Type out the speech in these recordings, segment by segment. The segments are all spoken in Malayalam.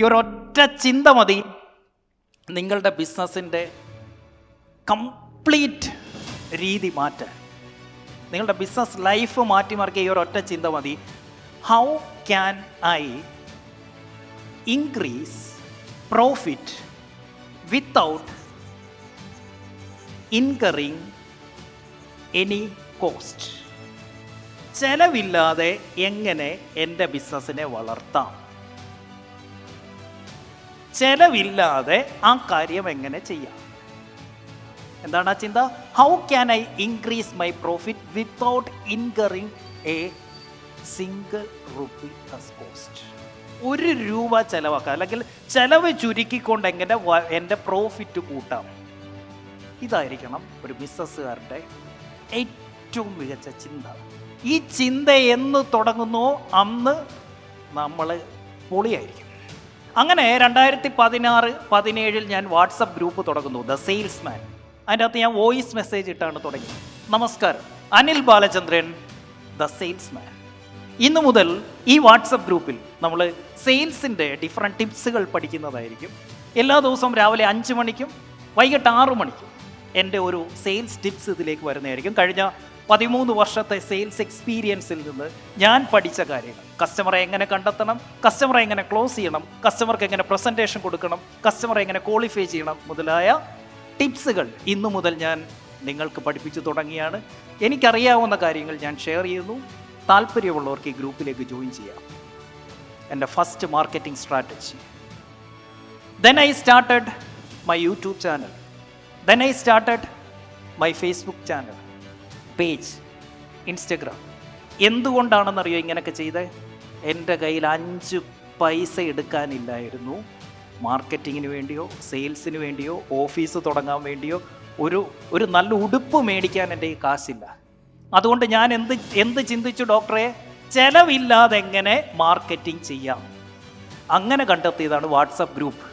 ഈ ഒരൊറ്റ ചിന്ത മതി. നിങ്ങളുടെ ബിസിനസ്സിന്റെ കംപ്ലീറ്റ് രീതി മാറ്റാൻ നിങ്ങളുടെ ബിസിനസ് ലൈഫ് മാറ്റിമറിക്കുക ഈ ഒരൊറ്റ ചിന്ത മതി. How can I increase profit without incurring any cost ചെലവില്ലാതെ എങ്ങനെ എന്റെ ബിസിനസ്സിനെ വളർത്താം? ചെലവില്ലാതെ ആ കാര്യം എങ്ങനെ ചെയ്യാം? എന്താണ് ആ ചിന്ത? How can I increase my profit without incurring a single rupee cost ഒരു രൂപ ചെലവാക്കാം അല്ലെങ്കിൽ ചെലവ് ചുരുക്കിക്കൊണ്ട് എങ്ങനെ എന്റെ പ്രോഫിറ്റ് കൂട്ടാം? ഇതായിരിക്കണം ഒരു ബിസിനസ്സുകാരന്റെ ഏറ്റവും മികച്ച ചിന്ത. ഈ ചിന്ത എന്ന് തുടങ്ങുന്നോ അന്ന് നമ്മൾ പൊളിയായിരിക്കും. അങ്ങനെ രണ്ടായിരത്തി പതിനാറ് പതിനേഴിൽ ഞാൻ വാട്സപ്പ് ഗ്രൂപ്പ് തുടങ്ങുന്നു ദ സെയിൽസ്മാൻ. അതിന്റെ അകത്ത് ഞാൻ വോയിസ് മെസ്സേജ് ഇട്ടാണ് തുടങ്ങി നമസ്കാരം അനിൽ ബാലചന്ദ്രൻ ദ സെയിൽസ്മാൻ. ഇന്നു മുതൽ ഈ വാട്സപ്പ് ഗ്രൂപ്പിൽ നമ്മൾ സെയിൽസിന്റെ ഡിഫറെന്റ് ടിപ്സുകൾ പഠിക്കുന്നതായിരിക്കും. എല്ലാ ദിവസവും രാവിലെ അഞ്ച് മണിക്കും വൈകിട്ട് ആറു മണിക്കും എന്റെ ഒരു സെയിൽസ് ടിപ്സ് ഇതിലേക്ക് വരുന്നതായിരിക്കും. കഴിഞ്ഞ പതിമൂന്ന് വർഷത്തെ സെയിൽസ് എക്സ്പീരിയൻസിൽ നിന്ന് ഞാൻ പഠിച്ച കാര്യങ്ങൾ. കസ്റ്റമറെ എങ്ങനെ കണ്ടെത്തണം? കസ്റ്റമറെ എങ്ങനെ ക്ലോസ് ചെയ്യണം? കസ്റ്റമർക്ക് എങ്ങനെ പ്രസന്റേഷൻ കൊടുക്കണം? കസ്റ്റമറെ എങ്ങനെ ക്വാളിഫൈ ചെയ്യണം? മുതലായ ടിപ്സുകൾ ഇന്നു മുതൽ ഞാൻ നിങ്ങൾക്ക് പഠിപ്പിച്ചു തുടങ്ങിയാണ്. എനിക്കറിയാവുന്ന കാര്യങ്ങൾ ഞാൻ ഷെയർ ചെയ്യുന്നു. താല്പര്യമുള്ളവർക്ക് ഈ ഗ്രൂപ്പിലേക്ക് ജോയിൻ ചെയ്യാം. എന്റെ first marketing strategy then I started my YouTube channel then I started my Facebook channel page Instagram. എന്തുകൊണ്ടാണെന്നറിയോ ഇങ്ങനെയൊക്കെ ചെയ്തേ? എന്റെ കയ്യിൽ അഞ്ച് പൈസ എടുക്കാനില്ലായിരുന്നു. മാർക്കറ്റിങ്ങിന് വേണ്ടിയോ സെയിൽസിന് വേണ്ടിയോ ഓഫീസ് തുടങ്ങാൻ വേണ്ടിയോ ഒരു ഒരു നല്ല ഉടുപ്പ് മേടിക്കാൻ എന്റെ ഈ കാശില്ല. അതുകൊണ്ട് ഞാൻ എന്ത് എന്ത് ചിന്തിച്ചു ഡോക്ടറെ? ചിലവില്ലാതെ എങ്ങനെ മാർക്കറ്റിംഗ് ചെയ്യാം? അങ്ങനെ കണ്ടെത്തിയതാണ് വാട്സപ്പ് ഗ്രൂപ്പ്.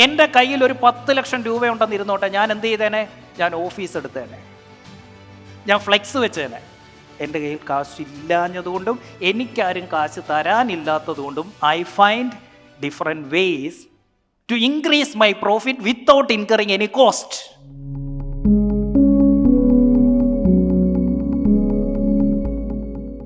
എന്റെ കയ്യിൽ ഒരു പത്ത് ലക്ഷം രൂപയുണ്ടെന്ന് ഇരുന്നോട്ടെ ഞാൻ എന്ത് ചെയ്തേനെ? ഞാൻ ഓഫീസ് എടുത്തേനെ. ഞാൻ ഫ്ലെക്സ് വെച്ചേനെ. എന്റെ കയ്യിൽ കാശ് ഇല്ലാഞ്ഞതുകൊണ്ടും എനിക്കാരും കാശ് തരാനില്ലാത്തതുകൊണ്ടും I find different ways to increase my profit without incurring any cost